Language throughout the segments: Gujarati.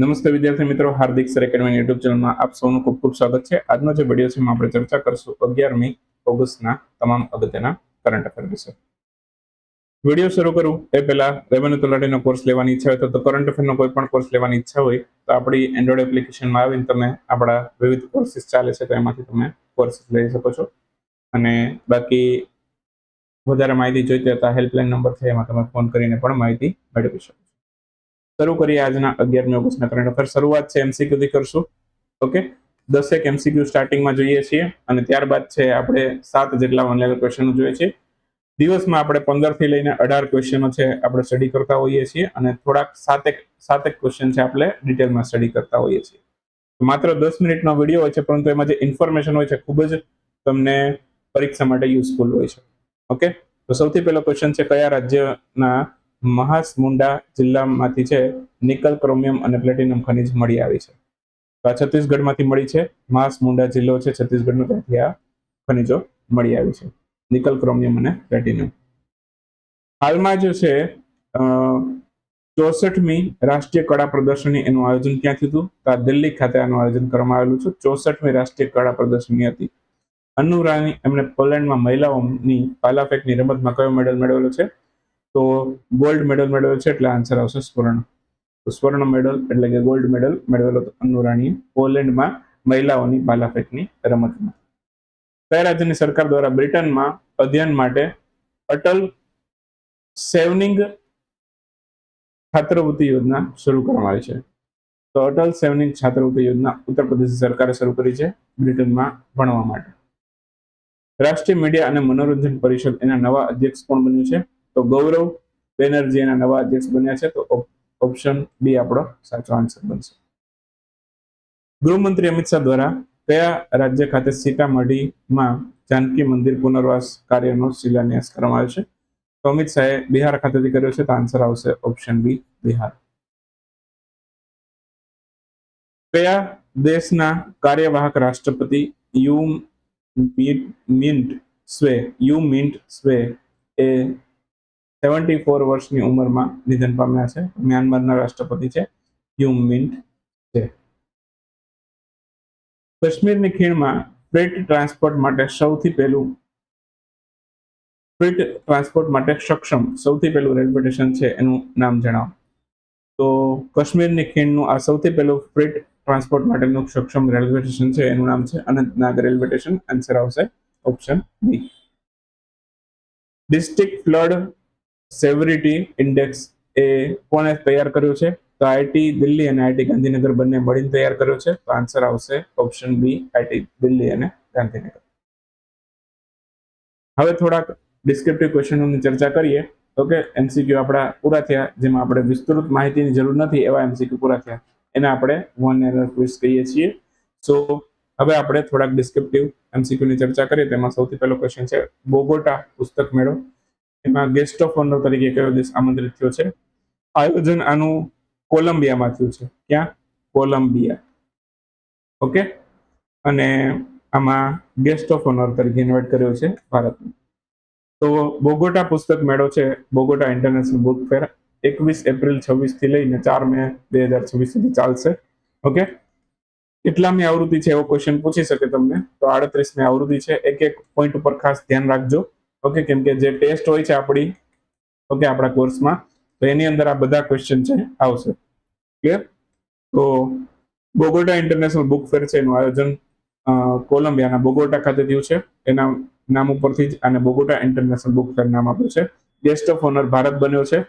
નમસ્તે વિદ્યાર્થી મિત્રો, હાર્દિક સર એકેડમી યુટ્યુબ ચેનલમાં આપ સૌનું ખૂબ ખૂબ સ્વાગત છે. આજનો જે વીડિયો છે આપણે ચર્ચા કરશું અગિયારમી ઓગસ્ટના તમામ અગત્યના કરંટ અફેર વિશે. વીડિયો શરૂ કરું. એ પહેલા રેવન્યુ તલાટીનો કોર્સ લેવાની ઈચ્છા હોય તો કરંટ અફેરનો કોઈ પણ કોર્સ લેવાની ઈચ્છા હોય, તો આપણી એન્ડ્રોઈડ એપ્લિકેશનમાં આવીને તમે આપણા વિવિધ કોર્સિસ ચાલે છે, તો એમાંથી તમે કોર્સીસ લઈ શકો છો. અને બાકી વધારે માહિતી જોઈતી હતા હેલ્પલાઇન નંબર છે, એમાં તમે ફોન કરીને પણ માહિતી મેળવી શકો શરૂ કરીએ આજના અગિયારમી ઓગસ્ટના કરંટ અફેર શરૂઆત છે MCQ થી કરશું. ઓકે દસેક એમસીક્યુ સ્ટાર્ટિંગમાં જોઈએ છીએ અને ત્યારબાદ છે આપણે સાત જેટલા વન લેવલ ક્વેશ્ચનો જોઈએ છીએ. દિવસમાં આપણે પંદરથી લઈને અઢાર ક્વેશ્ચનો છે આપણે સ્ટડી કરતા હોઈએ છીએ અને થોડાક સાતેક સાતેક ક્વેશ્ચન છે આપણે ડિટેલમાં સ્ટડી કરતા હોઈએ છીએ. માત્ર દસ મિનિટનો વીડિયો હોય છે, પરંતુ એમાં જે ઇન્ફોર્મેશન હોય છે ખૂબ જ તમને પરીક્ષા માટે યુઝફુલ હોય છે. ઓકે તો સૌથી પહેલો ક્વેશ્ચન છે, કયા રાજ્યના મહાસમુંડા જિલ્લામાંથી છે, નિકલ ક્રોમિયમ અને પ્લેટિનમ ખનિજ મળી આવી છે. તો આ છત્તીસગઢમાંથી મળી છે, મહાસમુંડા જિલ્લો છે, છત્તીસગઢનો ત્યાંથી આ ખનિજો મળી આવી છે, નિકલ ક્રોમિયમ અને પ્લેટિનમ. હાલમાં જે છે ચોસઠમી રાષ્ટ્રીય કળા પ્રદર્શની એનું આયોજન ક્યાં થયું હતું? દિલ્હી ખાતે આનું આયોજન કરવામાં આવેલું છે. ચોસઠમી રાષ્ટ્રીય કળા પ્રદર્શની હતી. અનુરાની રાની એમણે પોલેન્ડમાં મહિલાઓની પાલાફેકની રમતમાં કયો મેડલ મેળવેલો છે? તો ગોલ્ડ મેડલ મેળવેલો છે એટલે આન્સર આવશે સ્વર્ણ. તો સ્વર્ણ મેડલ એટલે કે ગોલ્ડ મેડલ મેળવેલો હતો અન્નુ પોલેન્ડમાં મહિલાઓની ભાલાફેંકની રમતમાં. કયા રાજ્યની સરકાર દ્વારા બ્રિટનમાં અધ્યયન માટે અટલ સેવનિંગ છાત્રવૃત્તિ યોજના શરૂ કરવામાં આવી છે? તો અટલ સેવનિંગ છાત્રવૃત્તિ યોજના ઉત્તર પ્રદેશ સરકારે શરૂ કરી છે બ્રિટનમાં ભણવા માટે. રાષ્ટ્રીય મીડિયા અને મનોરંજન પરિષદ એના નવા અધ્યક્ષ કોણ બન્યું છે? તો ગૌરવ બેનર્જી એના નવા અધ્યક્ષ બન્યા છે, તો ઓપ્શન બી આપણો સાચો આન્સર બનશે. ગૃહમંત્રી અમિત શાહ દ્વારા કયા રાજ્ય ખાતે સીતામઢીમાં જાનકી મંદિર પુનર્વાસ કાર્યનો શિલાન્યાસ કરવામાં આવ્યો છે? તો અમિત શાહે બિહાર ખાતેથી કર્યો છે, તો આન્સર આવશે ઓપ્શન બી બિહાર. કયા દેશના કાર્યવાહક રાષ્ટ્રપતિ U Myint Swe, U Myint Swe એ સેવન્ટી ફોર વર્ષની ઉંમરમાં નિધન પામ્યા છે. મ્યાનમારના રાષ્ટ્રપતિ છે. યુમ મિન્ટ છે. કાશ્મીરની ખીણમાં ફ્રેટ ટ્રાન્સપોર્ટ માટે સૌથી પહેલું ફ્રેટ ટ્રાન્સપોર્ટ માટે સક્ષમ સૌથી પહેલું રેલવે સ્ટેશન છે એનું નામ જણાવો. તો કાશ્મીરની ખીણનું આ સૌથી પહેલું ફ્રેટ ટ્રાન્સપોર્ટ માટેનું સક્ષમ રેલવે સ્ટેશન છે એનું નામ છે અનંતનાગ રેલવે સ્ટેશન. આન્સર આવશે. Option B district flood severity index એ કોણે તૈયાર કર્યો છે? તો આઈટી દિલ્હી અને આઈટી ગાંધીનગર બંને મળીને તૈયાર કર્યો છે. તો આન્સર આવશે ઓપ્શન બી આઈટી દિલ્હી અને ગાંધીનગર. હવે થોડાક ડિસ્ક્રિપ્ટિવ ક્વેશ્ચનોની ચર્ચા કરીએ. ઓકે એમસીક્યુ આપણા પૂરા થયા, જેમાં આપણે વિસ્તૃત માહિતીની જરૂર નથી એવા એમસીક્યુ પૂરા થયા. એને આપણે વન એરર ક્વિઝ કહીએ છીએ. સો હવે આપણે થોડાક ડિસ્ક્રિપ્ટિવ એમસીક્યુની ચર્ચા કરીએ. તેમાં સૌથી પહેલો ક્વેશ્ચન છે, બોગોટા પુસ્તક મેળો. એમાં ગેસ્ટ ઓફ ઓનર તરીકે કયો દેશ આમંત્રિત થયો છે? આયોજન આનું કોલંબિયામાં થયું છે. ક્યાં? કોલંબિયા. ઓકે? અને આમાં ગેસ્ટ ઓફ ઓનર તરીકે ઇન્વાઇટ કર્યો છે ભારતને. તો બોગોટા પુસ્તક મેળો છે બોગોટા ઇન્ટરનેશનલ બુક ફેર એકવીસ એપ્રિલ છવ્વીસથી લઈને ચાર મે બે હજાર છવ્વીસ સુધી ચાલશે. ઓકે? કેટલામી આવૃત્તિ છે એવો ક્વેશ્ચન પૂછી શકે તમને? તો આડત્રીસમી આવૃત્તિ છે. એક એક પોઈન્ટ ઉપર ખાસ ધ્યાન રાખજો. ઓકે કેમ કે જે ટેસ્ટ હોય છે આપણી ઓકે આપણા કોર્સમાં તો એની અંદર આ બધા ક્વેશ્ચન છે, આવશે. ક્લિયર તો બોગોટા ઇન્ટરનેશનલ બુક ફેર છે, એનું આયોજન કોલંબિયાના બોગોટા ખાતે થયું છે. એના નામ ઉપરથી જ આને બોગોટા ઇન્ટરનેશનલ બુક ફેર નામ આપ્યું છે. ગેસ્ટ ઓફ ઓનર ભારત બન્યો છે.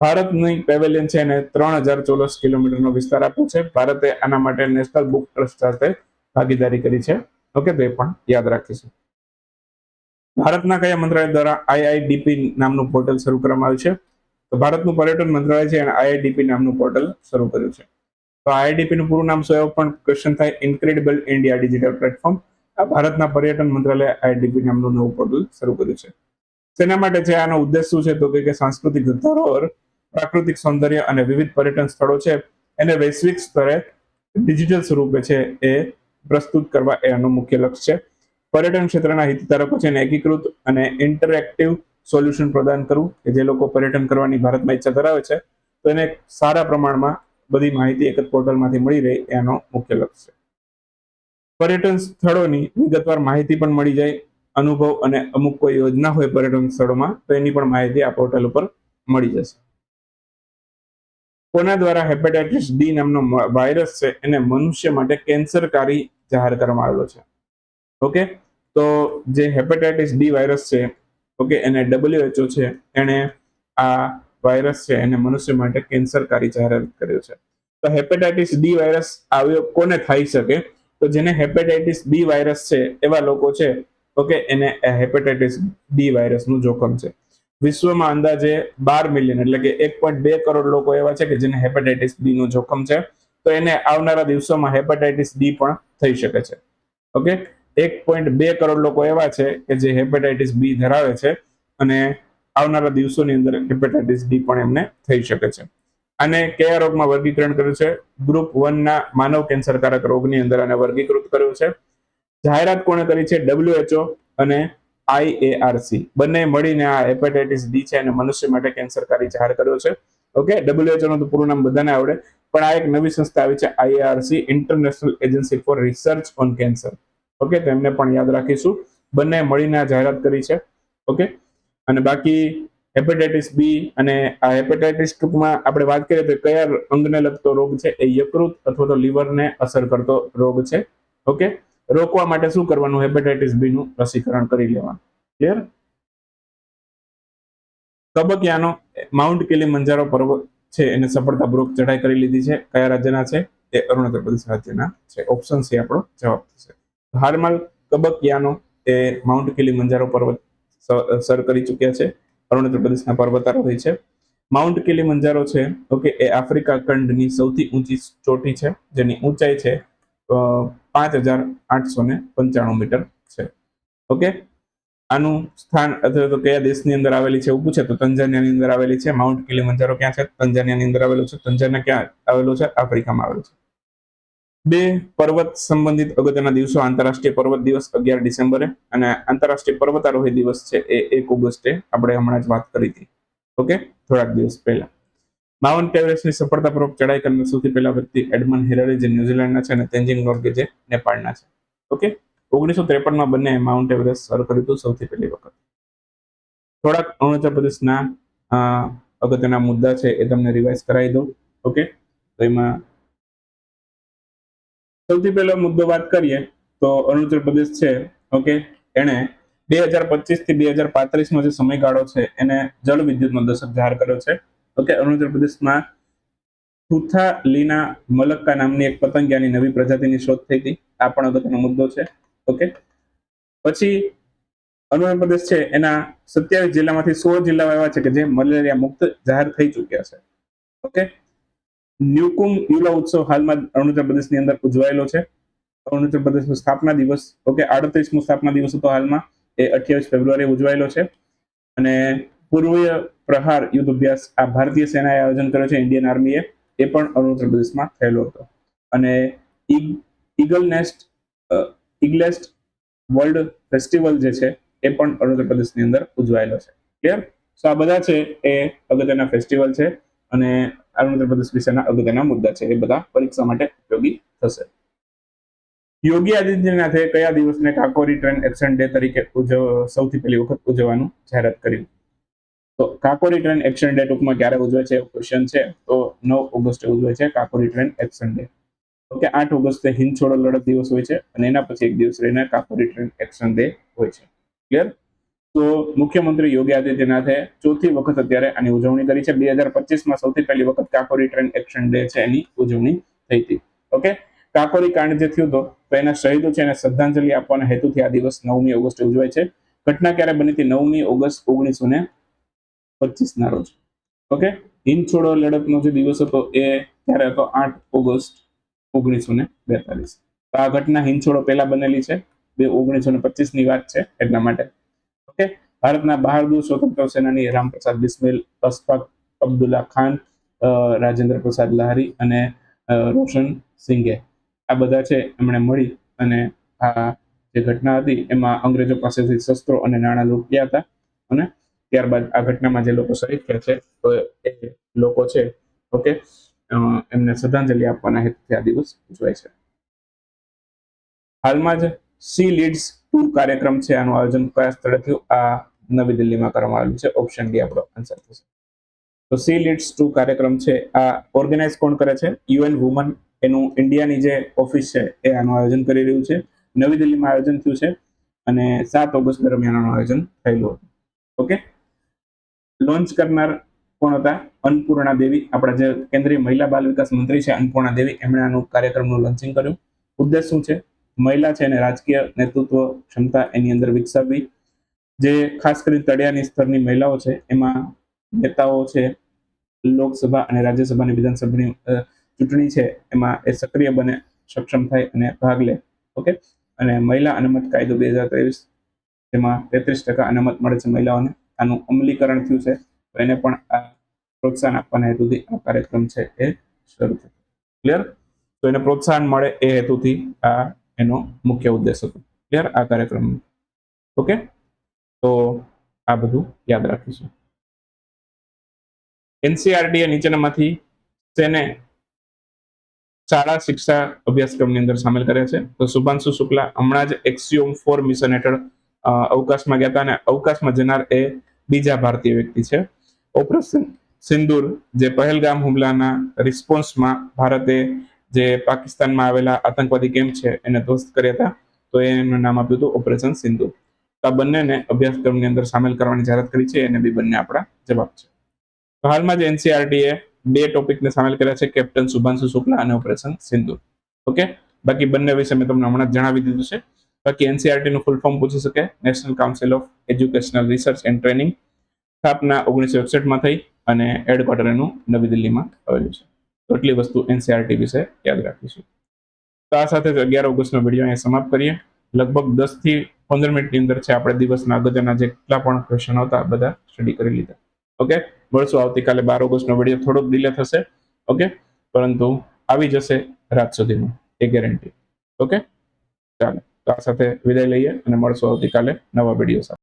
ભારતની પેવેલિયન છે એને ત્રણ હજાર ચોરસ કિલોમીટરનો વિસ્તાર આપ્યો છે. ભારતે આના માટે નેશનલ બુક ટ્રસ્ટ સાથે ભાગીદારી કરી છે. ઓકે તો એ પણ યાદ રાખીશું. ભારતના કયા મંત્રાલય દ્વારા આઈઆઈડીપી નામનું પોર્ટલ શરૂ કરવામાં આવ્યું છે? તો ભારતનું પર્યટન મંત્રાલય છે અને આઈઆઈડીપી નામનું પોર્ટલ શરૂ કર્યું છે. તો આઈઆઈડીપીનું પૂરું નામ શું પણ ક્વેશ્ચન થાય ઇન્ક્રેડિબલ ઇન્ડિયા ડિજિટલ પ્લેટફોર્મ આ ભારતના પર્યટન મંત્રાલય આઈઆઈડીપી નામનું નવું પોર્ટલ શરૂ કર્યું છે. તેના માટે છે? આનો ઉદ્દેશ શું છે? તો કે સાંસ્કૃતિક ધરોહર, પ્રાકૃતિક સૌંદર્ય અને વિવિધ પર્યટન સ્થળો છે. એને વૈશ્વિક સ્તરે ડિજિટલ સ્વરૂપે છે એ પ્રસ્તુત કરવા એ આનું મુખ્ય લક્ષ્ય છે. પર્યટન ક્ષેત્રના હિતધારકો છે એકીકૃત અને ઇન્ટરેક્ટિવ સોલ્યુશન પ્રદાન કરવું કે જે લોકો પર્યટન કરવાની ભારતમાં ઈચ્છા ધરાવે છે, તો સારા પ્રમાણમાં બધી માહિતી એક જ પોર્ટલમાંથી મળી રહે એનો મુખ્ય લક્ષ્ય છે. પર્યટન સ્થળોની વિગતવાર માહિતી પણ મળી જાય, અનુભવ અને અમુક કોઈ યોજના હોય પર્યટન સ્થળોમાં, તો એની પણ માહિતી આ પોર્ટલ ઉપર મળી જશે. કોના દ્વારા હેપેટાઇટિસ ડી નામનો વાયરસ છે એને મનુષ્ય માટે કેન્સરકારી જાહેર કરવામાં આવેલો છે. ઓકે? તો જે હેપેટાઇટિસ ડી વાયરસ છે ઓકે એને ડબલ્યુએચઓ છે, એણે આ વાયરસ છે, એને મનુષ્ય માટે કેન્સરકારી જાહેરાત કર્યો છે. તો હેપેટાઇટિસ ડી વાયરસ આવ્યો કોને થઈ શકે? તો જેને હેપેટાઇટિસ બી વાયરસ છે, એવા લોકો છે ઓકે એને હેપેટાઇટિસ ડી વાયરસનું જોખમ છે. વિશ્વમાં અંદાજે બાર મિલિયન એટલે કે એક પોઈન્ટ બે કરોડ લોકો એવા છે કે જેને હેપેટાઇટિસ બીનું જોખમ છે. તો એને આવનારા દિવસોમાં હેપેટાઇટિસ ડી પણ થઈ શકે છે. ઓકે એક પોઈન્ટ બે કરોડ લોકો એવા છે કે જે હેપેટાઇટિસ બી ધરાવે છે અને આવનારા દિવસોની અંદર હેપેટાઇટિસ ડી પણ એમને થઈ શકે છે. આને કયા રોગમાં વર્ગીકરણ કર્યું છે? ગ્રુપ વનના માનવ કેન્સરકારક રોગની અંદર આને વર્ગીકૃત કર્યું છે. જાહેરાત કોણે કરી છે? ડબ્લ્યુએચઓ અને આઈએઆરસી બંને મળીને આ હેપેટાઇટિસ ડી છે અને મનુષ્ય માટે કેન્સરકારી જાહેર કર્યો છે. ઓકે? ડબ્લ્યુએચઓ નું પૂરું નામ બધાને આવડે. પણ આ એક નવી સંસ્થા આવી છે IARC International Agency for Research on Cancer okay, તો એમને પણ યાદ રાખીશું. બંને મળીને આ જાહેરાત કરી છે. ઓકે? અને બાકી હેપેટાઇટિસ બી અને આ હેપેટાઇટિસ ટૂંકમાં આપણે વાત કરીએ તો કયા અંગને લગતો રોગ છે એ યકૃત અથવા તો લીવરને અસર કરતો રોગ છે? ઓકે? રોકવા માટે શું કરવાનું? હેપેટાઇટિસ બી નું રસીકરણ કરી લેવાનું. ક્લિયર કબકિયાનો માઉન્ટ કિલીમંજારો પર્વત છે એને સફળતાપૂર્વક ચઢાઈ કરી લીધી છે. કયા રાજ્યના છે? એ અરુણાચલ પ્રદેશ રાજ્યના છે. ઓપ્શન સી આપણો જવાબ થશે. હાલમાં કબકિયાનો એ માઉન્ટ કિલીમંજારો પર્વત સર કરી ચૂક્યા છે. અરુણાચલ પ્રદેશના પર્વતારોહી છે. માઉન્ટ કિલીમંજારો છે, ઓકે, એ આફ્રિકા ખંડની સૌથી ઊંચી ચોટી છે, જેની ઊંચાઈ છે પાંચ હજાર આઠસો ને પંચાણું મીટર છે. ઓકે? આનું સ્થાન, અથવા તો કયા દેશની અંદર આવેલી છે એવું પૂછે, તો તંજાનિયાની અંદર આવેલી છે. માઉન્ટ કિલીમંજારો ક્યાં છે? તંજાનિયાની અંદર આવેલું છે. તંજાનિયા ક્યાં આવેલું છે? આફ્રિકામાં આવેલું છે. બે પર્વત સંબંધિત અગત્યના દિવસો, આંતરરાષ્ટ્રીય પર્વત દિવસ અગિયાર ડિસેમ્બરે અને આંતરરાષ્ટ્રીય પર્વતારોહી દિવસ છે એ એક ઓગસ્ટે આપણે હમણાં જ વાત કરી હતી. ઓકે? થોડાક દિવસ પહેલા. માઉન્ટ એવરેસ્ટની સફળતાપૂર્વક ચડાઈ કરનાર સૌથી પહેલા વ્યક્તિ એડમન હેરળે જે ન્યુઝીલેન્ડના છે અને તેન્જિંગ નોર્ગે, જે નેપાળના છે. ઓકે? ઓગણીસો ત્રેપનમાં બંને માઉન્ટ એવરેસ્ટ સર કર્યું હતું સૌથી પહેલી વખત. થોડાક અરુણાચલ પ્રદેશના અગત્યના મુદ્દા છે એ તમને રિવાઇઝ કરાવી દઉં. ઓકે? તો એમાં સૌથી પહેલો મુદ્દો વાત કરીએ તો અરુણાચલ પ્રદેશ છે, ઓકે? એણે બે હજાર પચીસથી બે હજાર પાંત્રીસ નો જે સમયગાળો છે, એને જળ વિદ્યુતનો દશક જાહેર કર્યો છે, ઓકે? અરુણાચલ પ્રદેશમાં થુથા લીના મલક્કા નામની એક પતંગિયાની નવી પ્રજાતિની શોધ થઈ હતી. આ પણ અગત્યનો મુદ્દો છે, ઓકે? પછી અરુણાચલ પ્રદેશ છે, એના સત્યાવીસ જિલ્લામાંથી સોળ જિલ્લાઓ એવા છે કે જે મલેરિયા મુક્ત જાહેર થઈ ચુક્યા છે, ઓકે? ન્યુકુમ યુલા ઉત્સવ હાલમાં અરુણાચલ પ્રદેશની અંદર ઉજવાયેલો છે. અરુણાચલ પ્રદેશનો સ્થાપના દિવસ, ઓકે, આડત્રીસમો સ્થાપના દિવસ હતો હાલમાં. એ અઠ્યાવીસ ફેબ્રુઆરી ઉજવાયેલો છે. અને પૂર્વીય પ્રહાર યુદ્ધ અભ્યાસ આ ભારતીય સેનાએ આયોજન કર્યો છે, ઇન્ડિયન આર્મીએ. એ પણ અરુણાચલ પ્રદેશમાં થયેલો હતો. અને Eagle Nest Eaglenest World Festival જે છે, એ પણ અરુણાચલ પ્રદેશની અંદર ઉજવાયેલો છે. ક્લિયર? સો આ બધા છે એ અગત્યના ફેસ્ટિવલ છે. અને અરુણાચલ પ્રદેશ વિશેના અગત્યના મુદ્દા છે એ બધા પરીક્ષા માટે ઉપયોગી થશે. યોગી આદિત્યનાથે કયા દિવસને કાકોરી ટ્રેન એક્શન ડે તરીકે ઉજવ, સૌથી પહેલી વખત ઉજવવાનું જાહેરાત કર્યું તો કાકોરી ટ્રેન એક્શન ડે ટૂંકમાં ક્યારે ઉજવે છે ક્વેશ્ચન છે. તો નવ ઓગસ્ટે ઉજવે છે Kakori train action day. Okay આઠ ઓગસ્ટે હિંદ છોડો લડત દિવસ હોય છે અને એના પછી એક દિવસ રહીને કાકોરી ટ્રેન એક્શન ડે હોય છે. ક્લિયર તો મુખ્યમંત્રી યોગી આદિત્યનાથે ચોથી વખત અત્યારે આની ઉજવણી કરી છે. બે હજાર પચીસમાં સૌથી પહેલી વખત કાકોરી ટ્રેન એક્શન ડે છે એની ઉજવણી થઈ હતી. ઓકે? કાકોરી કાંડ જે થયું હતો તો એના શહીદો છે, એને શ્રદ્ધાંજલિ આપવાના હેતુથી આ દિવસ નવમી ઓગસ્ટ ઉજવાય છે. ઘટના ક્યારે બની હતી? નવમી ઓગસ્ટ ઓગણીસો ને પચીસના રોજ. ઓકે? હિંદ છોડો લડતનો જે દિવસ હતો, એ ત્યારે હતો? આઠ ઓગસ્ટ ઓગણીસો ને બેતાલીસ આ ઘટના હિંદ છોડો પહેલા બનેલી છે. બે ઓગણીસો ને પચીસની વાત છે એટલા માટે. ઓકે? ભારતના બહાદુર સ્વતંત્ર સેનાની રામપ્રસાદ બિસ્મિલ, અશફાક અબ્દુલ્લા ખાન રાજેન્દ્ર પ્રસાદ લહારી અને રોશન સિંઘે. આ બધા છે એમણે મળી અને આ જે ઘટના હતી એમાં અંગ્રેજો પાસેથી શસ્ત્રો અને નાણાં લૂંટ્યા હતા અને ત્યારબાદ આ ઘટનામાં જે લોકો શહીદ થયા છે એ લોકો છે, ઓકે? એમને શ્રદ્ધાંજલિ આપવાના હેતુથી આ દિવસ ઉજવાય છે. હાલમાં જ સી લીડ્સ ટુ કાર્યક્રમ છે? આનું આયોજન કયા સ્થળે થયું આ નવી દિલ્હીમાં કરવામાં આવેલું છે? ઓપ્શન ડી આપણો આન્સર થશે. તો સી લીડ્સ ટુ કાર્યક્રમ છે. આ ઓર્ગેનાઇઝ કોણ કરે છે? યુએન વુમન એનું ઇન્ડિયાની જે ઓફિસ છે, એ આનું આયોજન કરી રહ્યું છે. નવી દિલ્હીમાં આયોજન થયું છે અને સાત ઓગસ્ટ દરમિયાન આનું આયોજન થયેલું હતું. ઓકે લોન્ચ કરનાર કોણ હતા? અન્નપૂર્ણા દેવી, આપણા જે કેન્દ્રીય મહિલા બાલ વિકાસ મંત્રી છે, અન્નપૂર્ણા દેવી, એમણે આનું કાર્યક્રમનું લોન્ચિંગ કર્યું. ઉદ્દેશ શું છે? મહિલા છે અને રાજકીય નેતૃત્વ ક્ષમતા એની અંદર વિકસાવવી જે ખાસ કરીને તળિયાની સ્તરની મહિલાઓ છે, એમાં નેતાઓ છે, લોકસભા અને રાજ્યસભાની વિધાનસભાની ચૂંટણી છે, એમાં એ સક્રિય બને, સક્ષમ થાય અને ભાગ લે. ઓકે અને મહિલા અનામત કાયદો બે હજાર ત્રેવીસ, જેમાં તેત્રીસ ટકા અનામત મળે છે મહિલાઓને. આનું અમલીકરણ થયું છે, તો એને પણ આ પ્રોત્સાહન આપવાના હેતુથી આ કાર્યક્રમ છે એ શરૂ થયો. ક્લિયર તો એને પ્રોત્સાહન મળે એ હેતુથી આ એનો મુખ્ય ઉદ્દેશ હતો. ક્લિયર આ કાર્યક્રમ. ઓકે તો આ બધું યાદ રાખીશું. એનસીઆરટી નીચેનામાંથી તેને શાળા શિક્ષા અભ્યાસક્રમની અંદર સામેલ કરે છે. તો શુભાંશુ શુક્લા હમણાં જ એક્સિયોમ ફોર મિશન હેઠળ અવકાશમાં ગયા હતા અને અવકાશમાં જનાર એ બીજા ભારતીય વ્યક્તિ છે. ઓપરેશન સિંદૂર, જે પહેલગામ હુમલાના રિસ્પોન્સમાં ભારતે જે પાકિસ્તાનમાં આવેલા આતંકવાદી કેમ્પ છે, એને ધ્વસ્ત કર્યા હતા, તો એનું નામ આપ્યું હતું ઓપરેશન સિંધુ. તો આ બંનેને અભ્યાસક્રમની અંદર સામેલ કરવાની જાહેરાત કરી છે, એને બી બંને આપણા જવાબ છે. હાલમાં જ એનસીઆરટીએ બે ટોપિકને સામેલ કર્યા છે, કેપ્ટન શુભાંશુ શુક્લા અને ઓપરેશન સિંધુ. ઓકે? બાકી બંને વિશે મેં તમને હમણાં જણાવી દીધું છે. બાકી એનસીઆરટી નું ફૂલ ફોર્મ પૂછી શકે. National Council of Educational Research and Training સ્થાપના ઓગણીસો એકસઠમાં થઈ અને હેડક્વાર્ટર એનું નવી દિલ્હીમાં આવેલું છે. તો એટલી વસ્તુ એનસીઆરટી વિશે યાદ રાખીશું. તો આ સાથે જ અગિયાર ઓગસ્ટનો વીડિયો અહીંયા સમાપ્ત કરીએ. લગભગ દસથી પંદર મિનિટની અંદર છે આપણે દિવસના અગત્યના જેટલા પણ ક્વેશ્ચન હતા બધા સ્ટડી કરી લીધા. ઓકે મળશું આવતીકાલે બાર ઓગસ્ટનો વીડિયો. થોડોક ડિલે થશે. ઓકે પરંતુ આવી જશે રાત સુધીમાં. એ ગેરંટી ઓકે ચાલો. તો આ સાથે વિદાય લઈએ અને મળશું આવતીકાલે નવા વીડિયો સાથે.